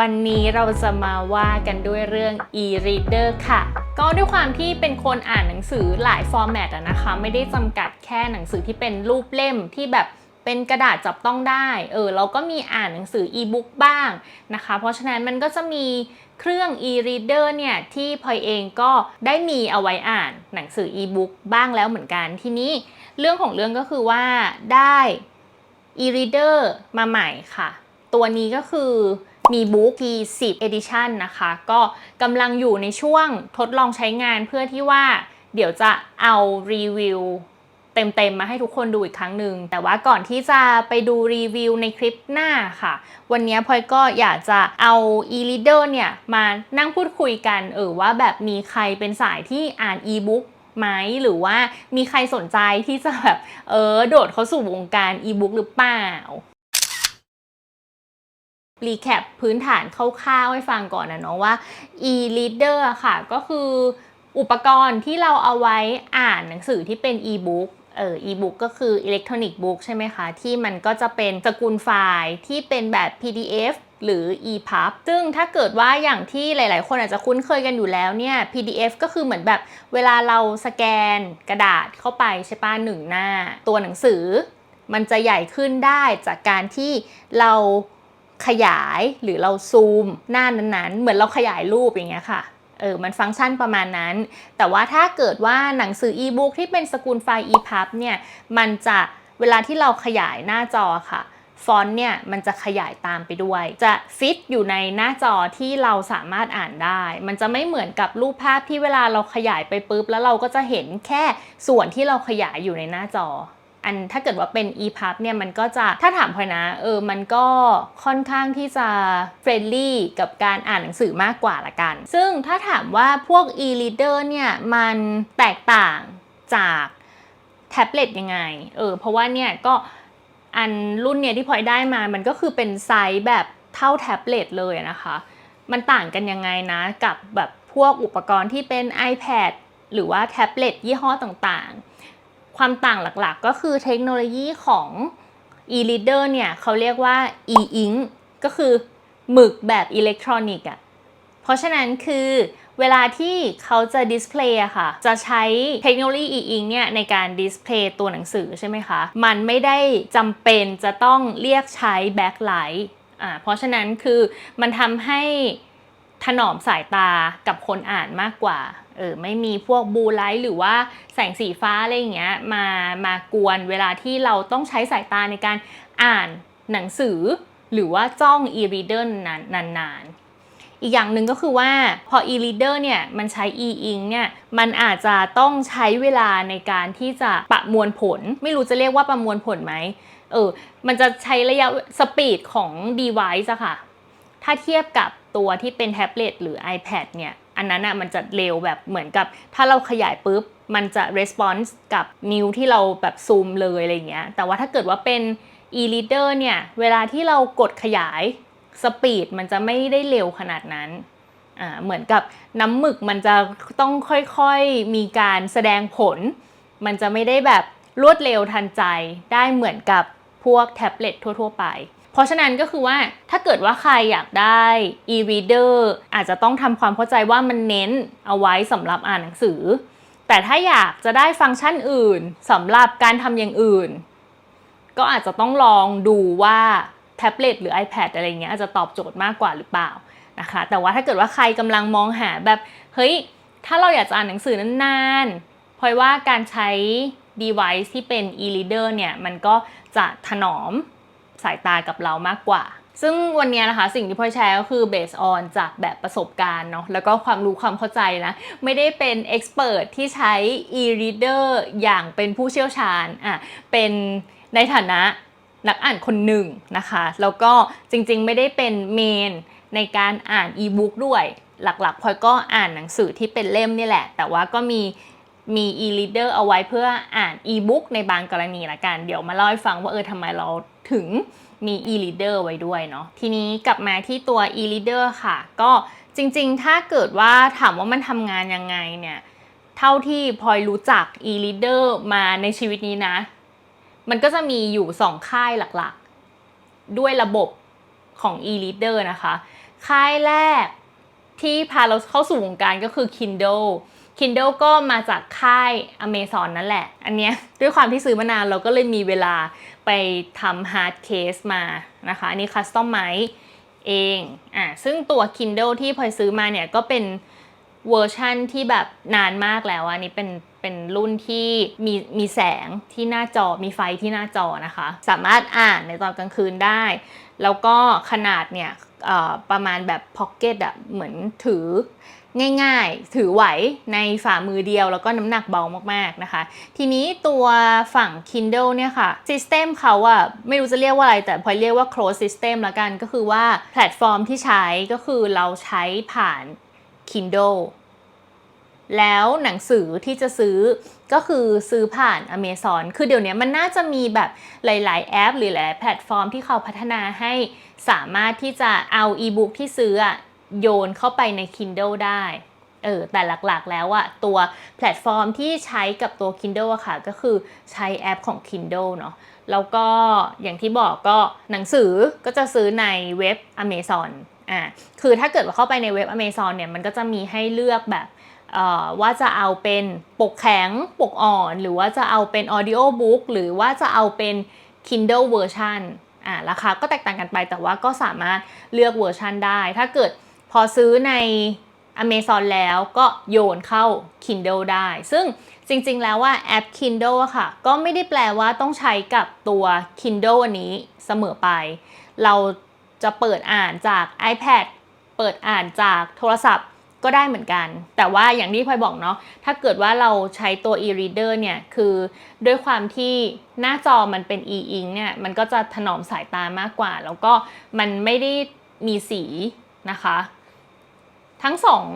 วันนี้เราจะมาว่ากันด้วยเรื่อง e-reader ค่ะ ก็ด้วยความที่เป็นคนอ่านหนังสือหลายฟอร์แมตอะนะคะ ไม่ได้จำกัดแค่หนังสือที่เป็นรูปเล่มที่แบบเป็นกระดาษจับต้องได้ เออ เราก็มีอ่านหนังสือ e-book บ้างนะคะ เพราะฉะนั้นมันก็จะมีเครื่อง e-reader เนี่ย ที่พลอยเองก็ได้มีเอาไว้อ่านหนังสือ e-book บ้างแล้วเหมือนกัน ทีนี้เรื่องของเรื่องก็คือว่าได้ e-reader มาใหม่ค่ะ ตัวนี้ก็คือ มีบุ๊ก T10 Edition นะคะ ก็กำลังอยู่ในช่วงทดลองใช้งานเพื่อที่ว่าเดี๋ยวจะเอารีวิวเต็มๆมาให้ทุกคนดูอีกครั้งหนึ่ง แต่ว่าก่อนที่จะไปดูรีวิวในคลิปหน้าค่ะ วันนี้พลอยก็อยากจะเอา e-reader เนี่ย มานั่งพูดคุยกัน เออว่าแบบมีใครเป็นสายที่อ่าน e-book ไหมหรือว่ามีใครสนใจที่จะแบบ เออ โดดเข้าสู่วงการ e-book หรือเปล่า รีแคปพื้นฐานคร่าวๆให้ฟังก่อนนะเนาะว่า e-reader ค่ะก็คืออุปกรณ์ที่เราเอาไว้อ่านหนังสือที่เป็น e-book เออ e-book ก็คือ electronic book ใช่ไหมคะ ที่มันก็จะเป็นสกุลไฟล์ที่เป็นแบบ PDF หรือ EPUB ซึ่งถ้าเกิดว่าอย่างที่หลาย ๆ คนอาจจะคุ้นเคยกันอยู่แล้วเนี่ย PDF ก็คือเหมือนแบบเวลาเราสแกนกระดาษเข้าไปใช่ป้ะหนึ่งหน้า ตัวหนังสือ มันจะใหญ่ขึ้นได้จากการที่เรา ขยายหรือเราซูมหน้านั้นๆ เหมือนเราขยายรูปอย่างเงี้ยค่ะเออมันฟังก์ชันประมาณนั้น แต่ว่าถ้าเกิดว่าหนังสืออีบุ๊กที่เป็นสกุลไฟล์ EPUB เนี่ยมันจะเวลาที่เราขยายหน้าจอค่ะฟอนต์เนี่ยมันจะขยายตามไปด้วย จะฟิตอยู่ในหน้าจอที่เราสามารถอ่านได้ มันจะไม่เหมือนกับรูปภาพที่เวลาเราขยายไปปุ๊บ แล้วเราก็จะเห็นแค่ส่วนที่เราขยายอยู่ในหน้าจอ อันถ้าเกิดว่าเป็น EPUB เนี่ยมันก็จะถ้าถามพลอยนะเออมันก็ค่อนข้างที่จะเฟรนลี่กับการอ่านหนังสือมากกว่าละกัน ซึ่งถ้าถามว่าพวก e-reader เนี่ยมันแตกต่างจากแท็บเล็ตยังไงเออเพราะว่าเนี่ยก็อันรุ่นเนี่ยที่พลอยได้มามันก็คือเป็นไซส์แบบเท่าแท็บเล็ตเลยนะคะ มันต่างกันยังไงนะกับแบบพวกอุปกรณ์ที่เป็น iPad หรือว่าแท็บเล็ตยี่ห้อต่างๆ ความต่างหลักๆ ก็คือเทคโนโลยีของ e-reader เนี่ยเขาเรียกว่า e-ink ก็คือหมึกแบบอิเล็กทรอนิกส์อะ เพราะฉะนั้นคือเวลาที่เขาจะดิสเพลย์อะค่ะ จะใช้เทคโนโลยี e-ink เนี่ยในการดิสเพลย์ตัวหนังสือใช่ไหมคะ มันไม่ได้จำเป็นจะต้องเรียกใช้แบ็คไลท์อ่าเพราะฉะนั้นคือมันทำให้ ถนอมสายตากับคนอ่านมากกว่าเออไม่มีพวกบูไลท์หรือว่าแสงสีฟ้าอะไรอย่างเงี้ยมามากวนเวลาที่เราต้องใช้สายตาในการอ่านหนังสือ หรือว่าจ้อง e-reader นานๆ อีกอย่างหนึ่งก็คือว่าพอ e-reader เนี่ยมันใช้ e-ink เนี่ยมันอาจจะต้องใช้เวลาในการที่จะประมวลผล ไม่รู้จะเรียกว่าประมวลผลไหมเออมันจะใช้ระยะสปีดของ device อะค่ะถ้าเทียบกับ ตัวที่เป็นแท็บเล็ตหรือ iPad เนี่ยอันนั้นอะมันจะเร็วแบบเหมือนกับถ้าเราขยายปุ๊บ มันจะ response กับนิ้วที่เราแบบซูมเลยอะไรเงี้ยแต่ว่าถ้าเกิดว่าเป็น e-reader เนี่ยเวลาที่เรากดขยายสปีดมันจะไม่ได้เร็วขนาดนั้นอ่าเหมือนกับน้ำหมึกมันจะต้องค่อยๆมีการแสดงผล มันจะไม่ได้แบบรวดเร็วทันใจได้เหมือนกับพวกแท็บเล็ตทั่ว ๆ ไป เพราะฉะนั้นก็คือว่าถ้าเกิดว่าใครอยากได้ e-reader อาจจะต้องทำความเข้าใจว่ามันเน้นเอาไว้สำหรับอ่านหนังสือ แต่ถ้าอยากจะได้ฟังก์ชันอื่นสำหรับการทำอย่างอื่น ก็อาจจะต้องลองดูว่าแท็บเล็ตหรือ iPad อะไรเงี้ยอาจจะตอบโจทย์มากกว่าหรือเปล่านะคะแต่ว่าถ้าเกิดว่าใครกำลังมองหาแบบเฮ้ยถ้าเราอยากจะอ่านหนังสือนานๆพลอยว่าการใช้ device ที่เป็น e-reader เนี่ย มันก็จะถนอม สายตากับเรามากกว่า ซึ่งวันนี้นะคะสิ่งที่พ่อยแชร์ก็คือ based on จากแบบประสบการณ์เนาะแล้วก็ความรู้ความเข้าใจนะ ไม่ได้เป็น expert ที่ใช้ e-reader อย่างเป็นผู้เชี่ยวชาญอะเป็นในฐานะนักอ่านคนหนึ่งนะคะ แล้วก็จริงๆไม่ได้เป็นเมนในการอ่าน e-book ด้วย หลักๆพลอยก็อ่านหนังสือที่เป็นเล่มนี่แหละ แต่ว่าก็มี มี e-reader เอาไว้เพื่ออ่าน e-book ในบางกรณีละกัน เดี๋ยวมาเล่าให้ฟังว่าเออทำไมเราถึงมี e-reader ไว้ด้วยเนาะทีนี้กลับมาที่ตัว e-reader ค่ะ ก็จริงๆ ถ้าเกิดว่าถามว่ามันทำงานยังไงเนี่ย เท่าที่พลอยรู้จัก e-reader มาในชีวิตนี้นะ มันก็จะมีอยู่ 2 ค่ายหลักๆ ด้วยระบบของ e-reader นะคะ ค่ายแรกที่พาเราเข้าสู่วงการก็คือ Kindle Kindle ก็มาจากค่าย Amazon นั่นแหละ อันเนี้ยด้วยความที่ซื้อมานานเราก็เลยมีเวลาไปทำ hard case มานะคะ อันนี้ custom ไมเองอะซึ่งตัว Kindle ที่พลอยซื้อมาเนี่ยก็เป็นเวอร์ชั่นที่แบบนานมากแล้วอันนี้เป็นเป็นรุ่นที่มีมีแสงที่หน้าจอมีไฟที่หน้าจอนะคะ สามารถอ่านในตอนกลางคืนได้ แล้วก็ขนาดเนี่ยประมาณแบบพ็อกเก็ตอะเหมือนถือ ง่ายๆ ถือไหวในฝ่ามือเดียวแล้วก็น้ำหนักเบามากๆนะคะ ทีนี้ตัวฝั่ง Kindle เนี่ยค่ะ System เขาอะไม่รู้จะเรียกว่าอะไร แต่พอเรียกว่า closed system ละกันก็คือว่าแพลตฟอร์มที่ใช้ก็คือเราใช้ผ่าน Kindle แล้วหนังสือที่จะซื้อก็คือซื้อผ่าน Amazon คือเดี๋ยวนี้มันน่าจะมีแบบหลาย ๆ แอป หรือหลายแพลตฟอร์มที่เขาพัฒนาให้สามารถที่จะเอาอีบุ๊กที่ซื้ออะ โยนเข้าไปใน Kindle ได้ เออ แต่หลักๆแล้วอะตัวแพลตฟอร์มที่ใช้กับตัว Kindle อะค่ะ ก็คือใช้แอปของ Kindle เนาะ แล้วก็อย่างที่บอกก็หนังสือก็จะซื้อในเว็บ Amazon อ่า คือถ้าเกิดว่าเข้าไปในเว็บ Amazon เนี่ย มันก็จะมีให้เลือกแบบว่าจะเอาเป็นปกแข็งปกอ่อน หรือว่าจะเอาเป็น audio book หรือว่าจะเอาเป็น Kindle version อ่าราคาก็แตกต่างกันไปแต่ว่าก็สามารถเลือกเวอร์ชันได้ ถ้าเกิด พอซื้อใน Amazon แล้วก็โยนเข้า Kindle ได้ ซึ่งจริงๆแล้วว่าแอป Kindle อะค่ะ ก็ไม่ได้แปลว่าต้องใช้กับตัว Kindle อันนี้เสมอไป เราจะเปิดอ่านจาก iPad เปิดอ่านจากโทรศัพท์ก็ได้เหมือนกัน แต่ว่าอย่างที่พลอยบอกเนาะ ถ้าเกิดว่าเราใช้ตัว e-reader เนี่ย คือด้วยความที่หน้าจอมันเป็น e-ink เนี่ย มันก็จะถนอมสายตามากกว่า แล้วก็มันไม่ได้มีสีนะคะ ทั้งสอง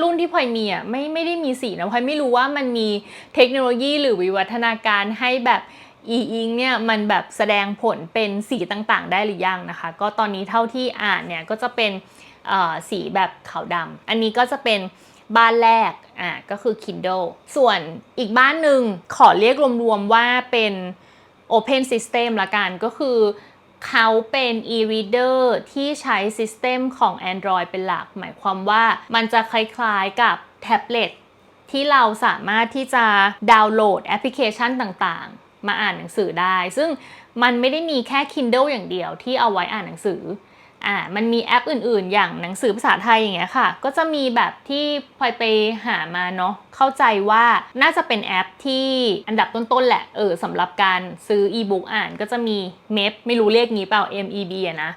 รุ่นที่พลอยมีอะไม่ไม่ได้มีสีนะพลอยไม่รู้ว่ามันมีเทคโนโลยีหรือวิวัฒนาการให้แบบ e-ink เนี่ยมันแบบแสดงผลเป็นสีต่างๆ ได้หรือยังนะคะ ก็ตอนนี้เท่าที่อ่านเนี่ยก็จะเป็นสีแบบขาวดำอันนี้ก็จะเป็นบ้านแรกอ่าก็คือ Kindle ส่วนอีกบ้านหนึ่งขอเรียกรวมๆว่าเป็น Open System ละกันก็คือ เขาเป็น e-reader ที่ใช้ซิสเต็มของ Android เป็นหลัก หมายความว่ามันจะคล้ายๆกับแท็บเล็ตที่เราสามารถที่จะดาวน์โหลดแอปพลิเคชันต่างๆ มาอ่านหนังสือได้ ซึ่งมันไม่ได้มีแค่ Kindle อย่างเดียวที่เอาไว้อ่านหนังสือ อ่ามันมีแอปอื่นๆ อย่างหนังสือภาษาไทยอย่างเงี้ยค่ะ ก็จะมีแบบที่พลอยไปหามาเนาะเข้าใจว่าน่าจะเป็นแอปที่อันดับต้นๆแหละเออสำหรับการซื้ออีบุ๊กอ่านก็จะมีเมพไม่รู้เรียกงี้เปล่า MEB อะนะ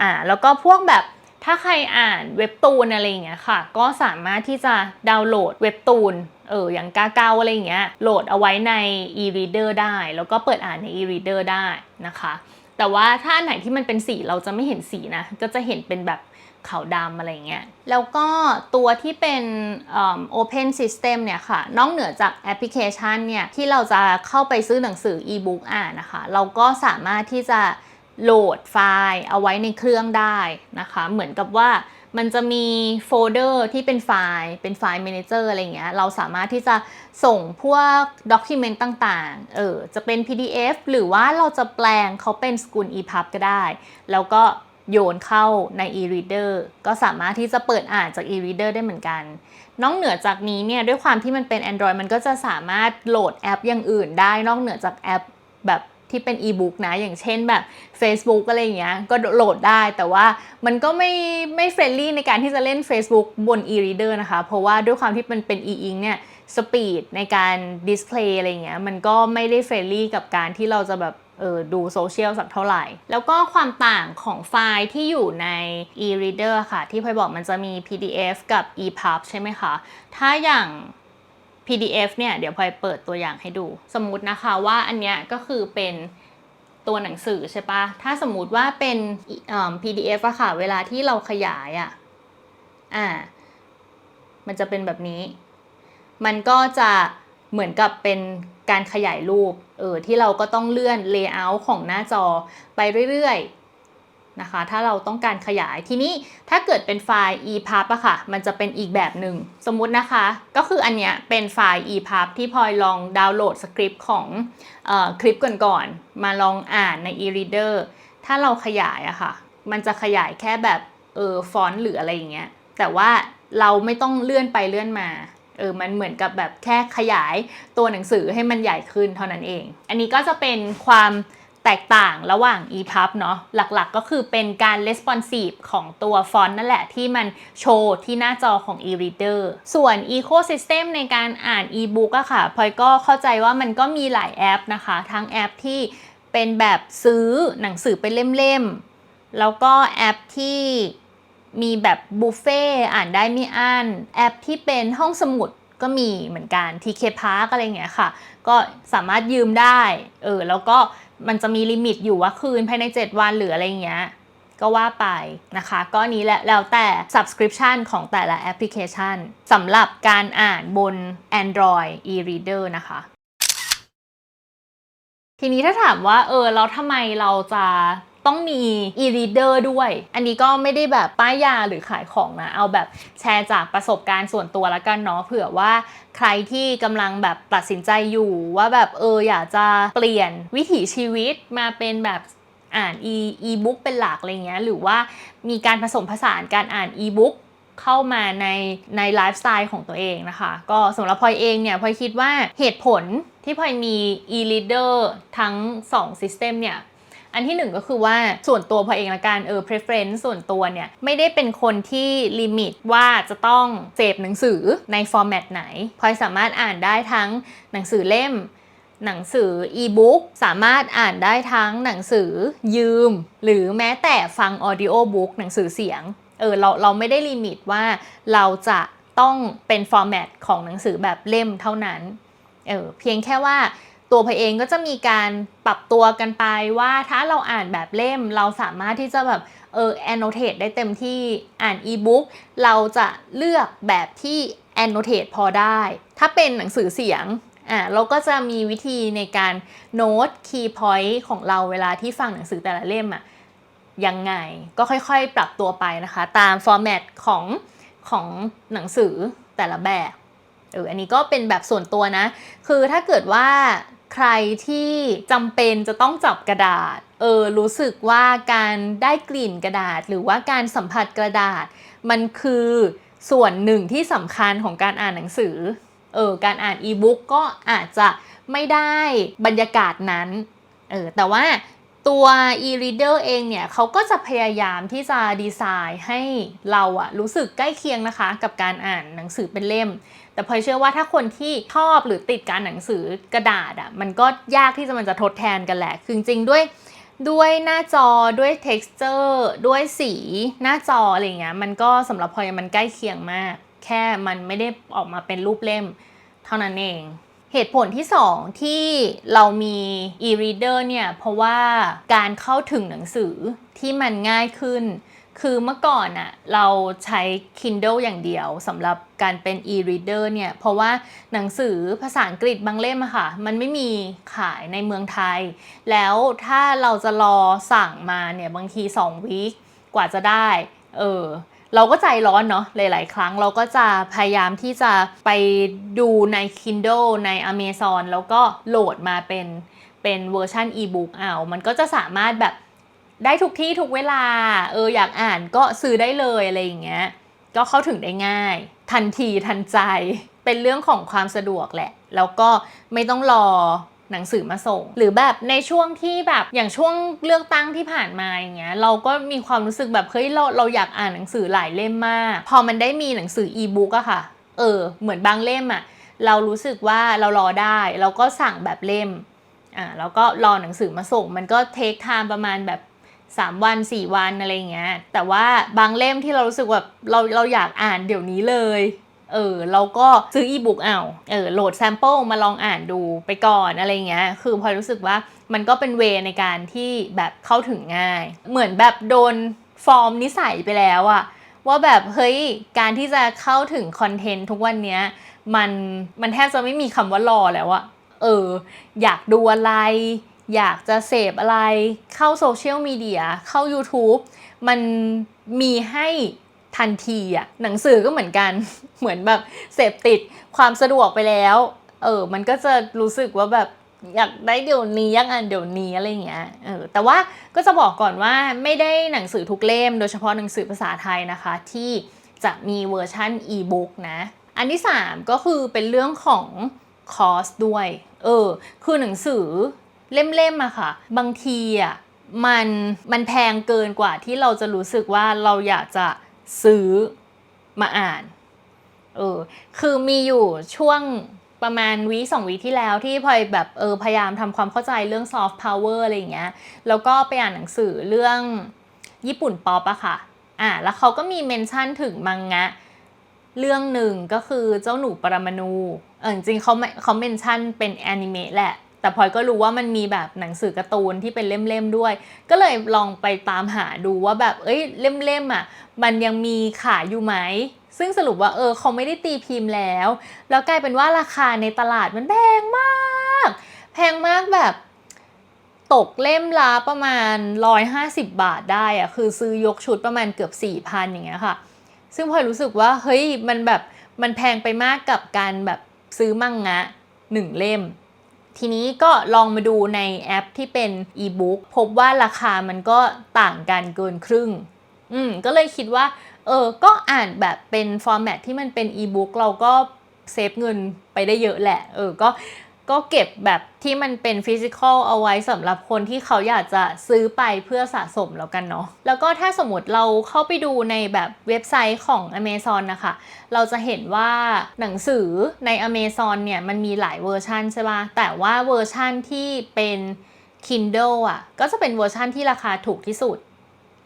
อ่าแล้วก็พวกแบบถ้าใครอ่านเว็บตูนอะไรอย่างเงี้ยค่ะ ก็สามารถที่จะดาวน์โหลดเว็บตูนเอออย่างกาเกาอะไรอย่างเงี้ยโหลดเอาไว้ใน e-reader ได้ แล้วก็เปิดอ่านใน e-reader ได้นะคะ แต่ว่าถ้าอันไหนที่มันเป็นสีเราจะไม่เห็นสีนะ ก็จะเห็นเป็นแบบขาวดำอะไรเงี้ย แล้วก็ตัวที่เป็น Open System เนี่ยค่ะ นอกเหนือจากแอปพลิเคชันเนี่ย ที่เราจะเข้าไปซื้อหนังสือ e-book อ่านนะคะ เราก็สามารถที่จะโหลดไฟล์เอาไว้ในเครื่องได้นะคะ เหมือนกับว่า มันจะมีโฟลเดอร์ที่เป็นไฟล์เป็นไฟล์ Manager อะไรเงี้ยเราสามารถที่จะส่งพวกด็อกิเมนต์ต่างๆเออจะเป็น PDF หรือว่าเราจะแปลงเขาเป็นสกุล EPUB ก็ได้ แล้วก็โยนเข้าใน e-reader ก็สามารถที่จะเปิดอ่านจาก e-reader ได้เหมือนกัน นอกเหนือจากนี้เนี่ยด้วยความที่มันเป็น Android มันก็จะสามารถโหลดแอปอย่างอื่นได้นอกเหนือจากแอปแบบ ที่เป็นอีบุ๊กนะ อย่างเช่นแบบ Facebook อะไรอย่างเงี้ยก็โหลดได้ แต่ว่ามันก็ไม่ไม่เฟรนลี่ในการที่จะเล่น Facebook บน e-reader นะคะ เพราะว่าด้วยความที่มันเป็น e-ink เนี่ยสปีดในการดิสเพลย์อะไรเงี้ยมันก็ไม่ได้เฟรนลี่กับการที่เราจะแบบเออดูโซเชียลสักเท่าไหร่ แล้วก็ความต่างของไฟล์ที่อยู่ใน e-reader ค่ะ ที่พอยบอกมันจะมี PDF กับ EPUB ใช่ไหมคะ ถ้าอย่าง PDF เนี่ยเดี๋ยวพลอยเปิดตัวอย่างให้ดู สมมุตินะคะว่าอันเนี้ยก็คือเป็นตัวหนังสือใช่ปะถ้าสมมุติว่าเป็น PDF อะค่ะ เวลาที่เราขยายอะอ่า มันจะเป็นแบบนี้ มันก็จะเหมือนกับเป็นการขยายรูป เออที่เราก็ต้องเลื่อน layout ของหน้าจอไปเรื่อย นะคะ ถ้าเราต้องการขยายทีนี้ถ้าเกิดเป็นไฟล์ EPUB อะค่ะ มันจะเป็นอีกแบบหนึ่ง สมมุตินะคะ ก็คืออันเนี้ยเป็นไฟล์ EPUB ที่พลอยลองดาวน์โหลดสคริปต์ของออคลิปก่อนๆ มาลองอ่านใน e-reader ถ้าเราขยายอะค่ะ มันจะขยายแค่แบบเออฟอนต์หรืออะไรอย่างเงี้ย แต่ว่าเราไม่ต้องเลื่อนไปเลื่อนมาเออ มันเหมือนกับแบบแค่ขยายตัวหนังสือให้มันใหญ่ขึ้นเท่านั้นเอง อันนี้ก็จะเป็นความ แตกต่างระหว่าง EPUB เนาะหลักๆก็คือเป็นการ responsive ของตัวฟอนต์นั่นแหละที่มันโชว์ที่หน้าจอของ e-reader ส่วน ecosystem ในการอ่าน e-book อะค่ะพลอยก็เข้าใจว่ามันก็มีหลายแอปนะคะ ทั้งแอปที่เป็นแบบซื้อหนังสือเป็นเล่มๆ แล้วก็แอปที่มีแบบบุฟเฟ่อ่านได้ไม่อั้นแอปที่เป็นห้องสมุดก็มีเหมือนกัน TK Park อะไรอย่างเงี้ยค่ะ ก็สามารถยืมได้ เออ แล้วก็มันจะมีลิมิตอยู่ว่าคืนภายใน 7 วันหรืออะไรเงี้ย ก็ว่าไปนะคะ ก็นี้แหละแล้วแต่ subscription ของแต่ละแอปพลิเคชันสำหรับการอ่านบน Android e-reader นะคะ ทีนี้ถ้าถามว่า เออแล้วทำไมเราจะ ต้องมี e-reader ด้วย อันนี้ก็ไม่ได้แบบป้ายยาหรือขายของนะ เอาแบบแชร์จากประสบการณ์ส่วนตัวแล้วกันเนาะเผื่อว่าใครที่กำลังแบบตัดสินใจอยู่ว่าแบบเอออยากจะเปลี่ยนวิถีชีวิตมาเป็นแบบอ่าน e e-book เป็นหลักอะไรเงี้ยหรือว่ามีการผสมผสานการอ่าน e-book เข้ามาในในไลฟ์สไตล์ของตัวเองนะคะ ก็สำหรับพลอยเองเนี่ยพลอยคิดว่าเหตุผลที่พลอยมี e-reader ทั้ง 2 system เนี่ย อันที่หนึ่งก็คือว่าส่วนตัวพอเองละกันเออ preference ส่วนตัวเนี่ยไม่ได้เป็นคนที่ลิมิตว่าจะต้องเสพหนังสือในฟอร์แมตไหนพลอยสามารถอ่านได้ทั้งหนังสือเล่มหนังสืออีบุ๊กสามารถอ่านได้ทั้งหนังสือยืม หรือแม้แต่ฟังออดิโอบุ๊กหนังสือเสียงเออเราเราไม่ได้ลิมิตว่าเราจะต้องเป็นฟอร์แมตของหนังสือแบบเล่มเท่านั้นเออเพียงแค่ว่า ตัวพอเองก็จะมีการปรับตัวกันไปว่าถ้าเราอ่านแบบเล่มเราสามารถที่จะแบบเออ annotate ได้เต็มที่อ่านอีบุ๊กเราจะเลือกแบบที่ annotate พอได้ ถ้าเป็นหนังสือเสียงอ่าเราก็จะมีวิธีในการโน้ต key point ของเราเวลาที่ฟังหนังสือแต่ละเล่มอะยังไงก็ค่อยๆ ปรับตัวไปนะคะ ตามฟอร์แมตของของหนังสือแต่ละแบบเอออันนี้ก็เป็นแบบส่วนตัวนะ คือถ้าเกิดว่า ใครที่จำเป็นจะต้องจับกระดาษ เออ รู้สึกว่าการได้กลิ่นกระดาษ หรือว่าการสัมผัสกระดาษ มันคือส่วนหนึ่งที่สำคัญของการอ่านหนังสือ เออ การอ่านอีบุ๊กก็อาจจะไม่ได้บรรยากาศนั้น เออ แต่ว่า ตัว e-reader เองเนี่ยเขาก็จะพยายามที่จะดีไซน์ให้เราอะรู้สึกใกล้เคียงนะคะ กับการอ่านหนังสือเป็นเล่ม แต่พลอยเชื่อว่าถ้าคนที่ชอบหรือติดการหนังสือกระดาษอะมันก็ยากที่จะมันจะทดแทนกันแหละ คือจริงด้วยด้วยหน้าจอด้วย texture ด้วยสีหน้าจออะไรเงี้ยมันก็สำหรับพลอยมันใกล้เคียงมาก แค่มันไม่ได้ออกมาเป็นรูปเล่ม เท่านั้นเอง เหตุผลที่ 2 ที่เรามี e-reader เนี่ยเพราะว่าการเข้าถึงหนังสือที่มันง่ายขึ้น คือเมื่อก่อนอะเราใช้ Kindle อย่างเดียวสำหรับการเป็น e-reader เนี่ยเพราะว่าหนังสือภาษาอังกฤษบางเล่มอะค่ะ มันไม่มีขายในเมืองไทย แล้วถ้าเราจะรอสั่งมาเนี่ยบางที 2 วีคกว่าจะได้ เออ เราก็ใจร้อนเนาะหลาย ๆ ครั้งเราก็จะพยายามที่จะไปดูใน Kindle ใน Amazon แล้วก็โหลดมาเป็นเป็นเวอร์ชัน e-book เอา มันก็จะสามารถแบบได้ทุกที่ทุกเวลา เอออยากอ่านก็ซื้อได้เลยอะไรอย่างเงี้ย ก็เข้าถึงได้ง่าย ทันทีทันใจ เป็นเรื่องของความสะดวกแหละ แล้วก็ไม่ต้องรอ หนังสือมาส่ง หรือแบบในช่วงที่แบบอย่างช่วงเลือกตั้งที่ผ่านมาอย่างเงี้ยเราก็มีความรู้สึกแบบเฮ้ยเราเราอยากอ่านหนังสือหลายเล่มมาก พอมันได้มีหนังสืออีบุ๊กอะค่ะเออเหมือนบางเล่มอะเรารู้สึกว่าเรารอได้เราก็สั่งแบบเล่มอ่าแล้วก็รอหนังสือมาส่ง มันก็เทคไทม์ประมาณแบบ3วัน 4 วันอะไรเงี้ยแต่ว่าบางเล่มที่เรารู้สึกแบบเราเราอยากอ่านเดี๋ยวนี้เลย เออเราก็ซื้ออีบุ๊กเอาเออโหลดแซมเปิลมาลองอ่านดูไปก่อนอะไรเงี้ยคือพอรู้สึกว่ามันก็เป็นเวในการที่แบบเข้าถึงง่าย เหมือนแบบโดนฟอร์มนิสัยไปแล้วอะว่าแบบเฮ้ยการที่จะเข้าถึงคอนเทนต์ทุกวันเนี้ยมันมันแทบจะไม่มีคำว่ารอแล้วอะเออ อยากดูอะไร อยากจะเสพอะไรเข้าโซเชียลมีเดียเข้า YouTube มันมีให้ ทันทีอะหนังสือก็เหมือนกัน เหมือนแบบเสพติดความสะดวกไปแล้ว เออ มันก็จะรู้สึกว่าแบบอยากได้เดี๋ยวนี้ยากอ่านเดี๋ยวนี้อะไรอย่างเงี้ย เออ แต่ว่าก็จะบอกก่อนว่าไม่ได้หนังสือทุกเล่ม โดยเฉพาะหนังสือภาษาไทยนะคะ ที่จะมีเวอร์ชันอีบุ๊กนะ อันที่ 3 ก็คือเป็นเรื่องของคอสด้วย เออ คือหนังสือเล่มๆอะค่ะ บางทีอะมันมันแพงเกินกว่าที่เราจะรู้สึกว่าเราอยากจะ ซื้อมาอ่านเออคือมีอยู่ช่วงประมาณวีสองวีที่แล้วที่พลอยแบบเออพยายามทำความเข้าใจเรื่องซอฟต์พาวเวอร์อะไรอย่างเงี้ยแล้วก็ไปอ่านหนังสือเรื่องญี่ปุ่นป๊อปอะค่ะอ่าแล้วเขาก็มีเมนชั่นถึงมังงะ เรื่องหนึ่งก็คือเจ้าหนูปรมาณูเออจริงเขาไม่เขาเมนชั่นเป็นแอนิเมะแหละ แต่พลอยก็รู้ว่ามันมีแบบหนังสือการ์ตูนที่เป็นเล่มๆด้วย ก็เลยลองไปตามหาดูว่าแบบเอ้ยเล่มๆอะมันยังมีขายอยู่ไหมซึ่งสรุปว่าเออเขาไม่ได้ตีพิมพ์แล้ว แล้วกลายเป็นว่าราคาในตลาดมันแพงมาก แพงมากแบบตกเล่มละประมาณ 150 บาทได้อะคือซื้อยกชุดประมาณเกือบ 4,000 อย่างเงี้ยค่ะ ซึ่งพลอยรู้สึกว่าเฮ้ยมันแบบมันแพงไปมากกับการแบบซื้อมั่งงะหนึ่งเล่ม ทีนี้ก็ลองมาดูในแอปที่เป็นอีบุ๊กพบว่าราคามันก็ต่างกันเกินครึ่ง อืม ก็เลยคิดว่า เออ ก็อ่านแบบเป็นฟอร์แมตที่มันเป็นอีบุ๊กเราก็เซฟเงินไปได้เยอะแหละ เออ ก็ ก็เก็บแบบที่มันเป็นฟิสิกอลเอาไว้สำหรับคนที่เขาอยากจะซื้อไปเพื่อสะสมแล้วกันเนาะแล้วก็ถ้าสมมติเราเข้าไปดูในแบบเว็บไซต์ของ Amazon นะคะ เราจะเห็นว่าหนังสือใน Amazon เนี่ย มันมีหลายเวอร์ชันใช่ป่ะแต่ว่าเวอร์ชันที่เป็น Kindle อะ ก็จะเป็นเวอร์ชันที่ราคาถูกที่สุด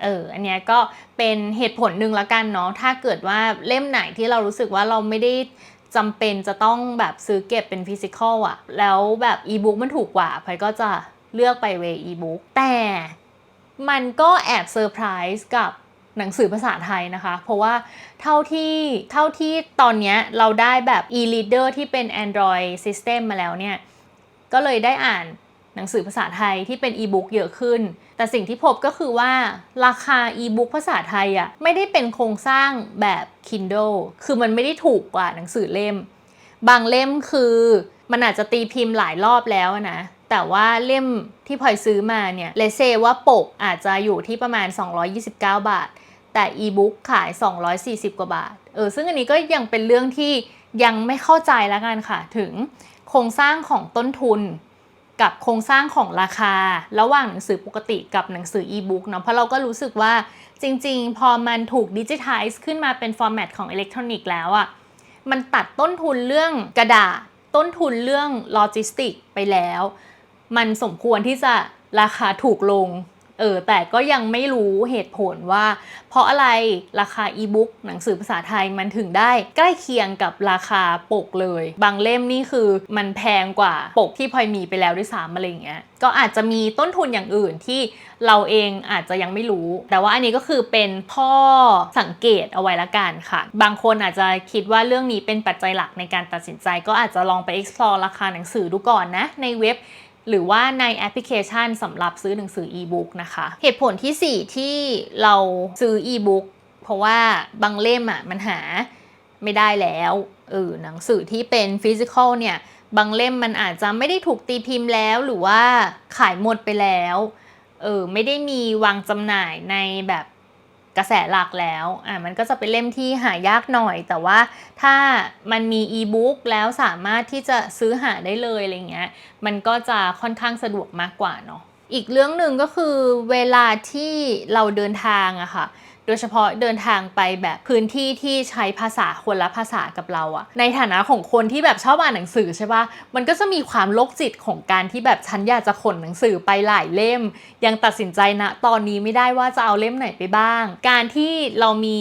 เออ อันเนี้ยก็เป็นเหตุผลหนึ่งละกันเนาะ ถ้าเกิดว่าเล่มไหนที่เรารู้สึกว่าเราไม่ได้ จำเป็นจะต้องแบบซื้อเก็บเป็นฟิสิกอลอะแล้วแบบอีบุ๊กมันถูกกว่าพลอยก็จะเลือกไปเวอีบุ๊กแต่มันก็แอบเซอร์ไพรส์กับหนังสือภาษาไทยนะคะ เพราะว่าเท่าที่เท่าที่ตอนเนี้ยเราได้แบบ e-reader ที่เป็น Android System มาแล้วเนี่ย ก็เลยได้อ่าน หนังสือภาษาไทยที่เป็นอีบุ๊กเยอะขึ้น แต่สิ่งที่พบก็คือว่าราคาอีบุ๊กภาษาไทยอะ่ะไม่ได้เป็นโครงสร้างแบบ Kindle คือมันไม่ได้ถูกกว่าหนังสือเล่ม บางเล่มคือมันอาจจะตีพิมพ์หลายรอบแล้วนะ แต่ว่าเล่มที่พลอยซื้อมาเนี่ยเลเซว่าปกอาจจะอยู่ที่ประมาณ 229 บาท แต่อีบุ๊กขาย 240 กว่าบาท เออ ซึ่งอันนี้ก็ยังเป็นเรื่องที่ยังไม่เข้าใจแล้วกันค่ะ ถึงโครงสร้างของต้นทุน กับโครงสร้างของราคา ระหว่างหนังสือปกติกับหนังสืออีบุ๊กเนาะเพราะเราก็รู้สึกว่าจริง ๆ พอมันถูกดิจิทัลขึ้นมาเป็นฟอร์แมตของอิเล็กทรอนิกส์แล้วอะ่ะมันตัดต้นทุนเรื่องกระดาษ ต้นทุนเรื่องโลจิสติกไปแล้ว มันสมควรที่จะราคาถูกลง เออแต่ก็ยังไม่รู้เหตุผลว่า เพราะอะไรราคาอีบุ๊กหนังสือภาษาไทยมันถึงได้ใกล้เคียงกับราคาปกเลย บางเล่มนี่คือมันแพงกว่าปกที่พลอยมีไปแล้วด้วยซ้ำอะไรเงี้ยก็อาจจะมีต้นทุนอย่างอื่นที่เราเองอาจจะยังไม่รู้ แต่ว่าอันนี้ก็คือเป็นข้อสังเกตเอาไว้ละกันค่ะ บางคนอาจจะคิดว่าเรื่องนี้เป็นปัจจัยหลักในการตัดสินใจ ก็อาจจะลองไป explore ราคาหนังสือดูก่อนนะในเว็บ หรือว่าในแอปพลิเคชันสำหรับซื้อหนังสืออีบุ๊กนะคะ เหตุผลที่ 4 ที่เราซื้ออีบุ๊กเพราะว่าบางเล่มอะมันหาไม่ได้แล้วเออหนังสือที่เป็นฟิสิกอลเนี่ย บางเล่มมันอาจจะไม่ได้ถูกตีพิมพ์แล้ว หรือว่าขายหมดไปแล้วเออไม่ได้มีวางจำหน่ายในแบบ กระแสหลักแล้วอะมันก็จะเป็นเล่มที่หายากหน่อย แต่ว่าถ้ามันมีอีบุ๊กแล้วสามารถที่จะซื้อหาได้เลยอะไรเงี้ยมันก็จะค่อนข้างสะดวกมากกว่าเนาะอีกเรื่องหนึ่งก็คือเวลาที่เราเดินทางอะค่ะ โดยเฉพาะเดินทางไปแบบพื้นที่ที่ใช้ภาษาคนละภาษากับเราอะในฐานะของคนที่แบบชอบอ่านหนังสือใช่ปะมันก็จะมีความโรคจิตของการที่แบบฉันอยากจะขนหนังสือไปหลายเล่ม ยังตัดสินใจณตอนนี้ไม่ได้ว่าจะเอาเล่มไหนไปบ้าง การที่เรามี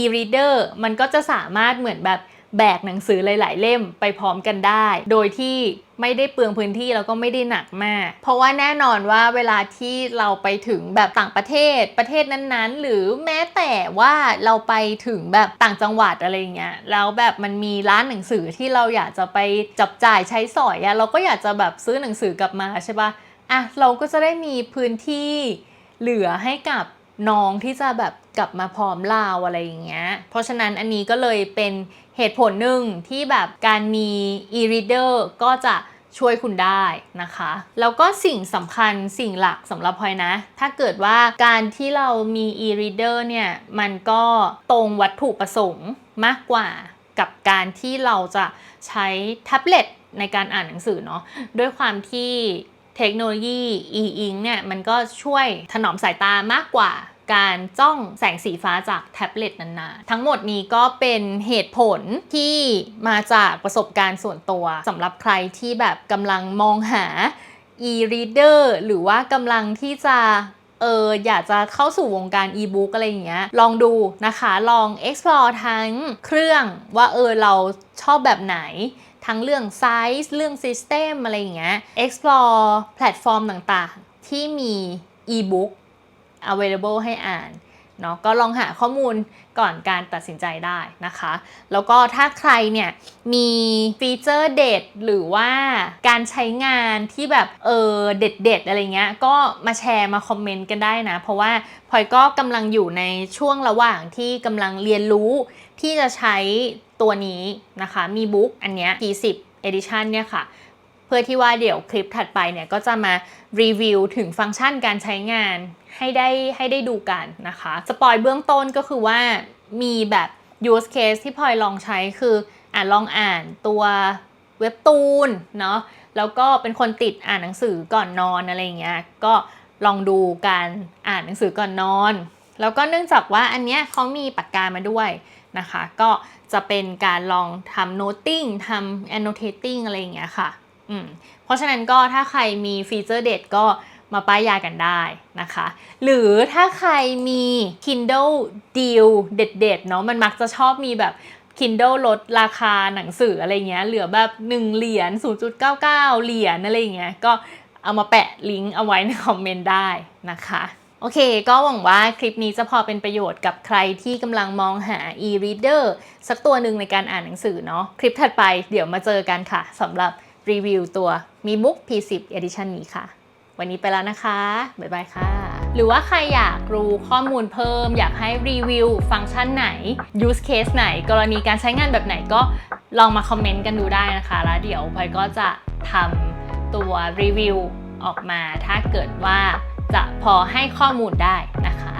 e-reader มันก็จะสามารถเหมือนแบบ แบกหนังสือหลาย ๆ เล่มไปพร้อมกันได้ โดยที่ไม่ได้เปลืองพื้นที่แล้วก็ไม่ได้หนักมาก เพราะว่าแน่นอนว่าเวลาที่เราไปถึงแบบต่างประเทศประเทศนั้นๆ หรือแม้แต่ว่าเราไปถึงแบบต่างจังหวัดอะไรเงี้ยแล้วแบบมันมีร้านหนังสือที่เราอยากจะไปจับจ่ายใช้สอยอะเราก็อยากจะแบบซื้อหนังสือกลับมาใช่ปะอะเราก็จะได้มีพื้นที่เหลือให้กับน้องที่จะแบบกลับมาพร้อมเราอะไรอย่างเงี้ย เพราะฉะนั้นอันนี้ก็เลยเป็น เหตุผลหนึ่งที่แบบการมี e-reader ก็จะช่วยคุณได้นะคะ แล้วก็สิ่งสำคัญสิ่งหลักสำหรับพลอยนะ ถ้าเกิดว่าการที่เรามี e-reader เนี่ย มันก็ตรงวัตถุประสงค์มากกว่ากับการที่เราจะใช้แท็บเล็ตในการอ่านหนังสือเนาะด้วยความที่เทคโนโลยี e-ink เนี่ย มันก็ช่วยถนอมสายตามากกว่า การจ้องแสงสีฟ้าจากแท็บเล็ตนานๆ ทั้งหมดนี้ก็เป็นเหตุผลที่มาจากประสบการณ์ส่วนตัวสำหรับใครที่แบบกำลังมองหา e-reader หรือว่ากำลังที่จะเอออยากจะเข้าสู่วงการ e-book อะไรอย่างเงี้ย ลองดูนะคะ ลอง explore ทั้งเครื่องว่าเออเราชอบแบบไหน ทั้งเรื่องไซส์เรื่อง system อะไรอย่างเงี้ย explore แพลตฟอร์มต่างๆ ที่มี e-book available ให้อ่านเนาะก็ลองหาข้อมูลก่อนการตัดสินใจได้นะคะ แล้วก็ถ้าใครเนี่ยมีฟีเจอร์เด็ดหรือว่าการใช้งานที่แบบเออเด็ดเด็ดๆอะไรเงี้ยก็มาแชร์มาคอมเมนต์กันได้นะ เพราะว่าพลอยก็กำลังอยู่ในช่วงระหว่างที่กำลังเรียนรู้ที่จะใช้ตัวนี้นะคะ มีบุ๊กอันเนี้ย P10 Edition เนี่ยค่ะเพื่อที่ว่าเดี๋ยวคลิปถัดไปเนี่ยก็จะมารีวิวถึงฟังก์ชันการใช้งาน ให้ได้ให้ได้ดูกันนะคะ สปอยเบื้องต้นก็คือว่ามีแบบ use case ที่พลอยลองใช้คืออ่านลองอ่านตัวเว็บตูนเนาะแล้วก็เป็นคนติดอ่านหนังสือก่อนนอนอะไรเงี้ยก็ลองดูการอ่านหนังสือก่อนนอน แล้วก็เนื่องจากว่าอันเนี้ยเขามีปากกามาด้วยนะคะ ก็จะเป็นการลองทำ noting ทำ annotating อะไรอย่างเงี้ยค่ะอืมเพราะฉะนั้นก็ถ้าใครมีฟีเจอร์เด็ดก็ มาป้ายยากันได้นะคะ หรือถ้าใครมี Kindle Deal เด็ดๆเนาะมันมักจะชอบมีแบบ Kindle ลดราคาหนังสืออะไรเงี้ย เหลือแบบ 1 เหรียญ0.99 เหรียญอะไรเงี้ย ก็เอามาแปะลิงก์เอาไว้ในคอมเมนต์ได้นะคะโอเค ก็หวังว่าคลิปนี้จะพอเป็นประโยชน์กับใครที่กำลังมองหา e-reader สักตัวหนึ่งในการอ่านหนังสือเนาะ คลิปถัดไปเดี๋ยวมาเจอกันค่ะสำหรับรีวิวตัว Mi Book P10 Edition นี้ค่ะ วันนี้ไปแล้วนะคะ บ๊ายบายค่ะ หรือว่าใครอยากรู้ข้อมูลเพิ่ม อยากให้รีวิวฟังก์ชันไหน use case ไหน กรณีการใช้งานแบบไหนก็ลองมาคอมเมนต์กันดูได้นะคะ แล้วเดี๋ยวพลอยก็จะทำตัวรีวิวออกมา ถ้าเกิดว่าจะพอให้ข้อมูลได้นะคะ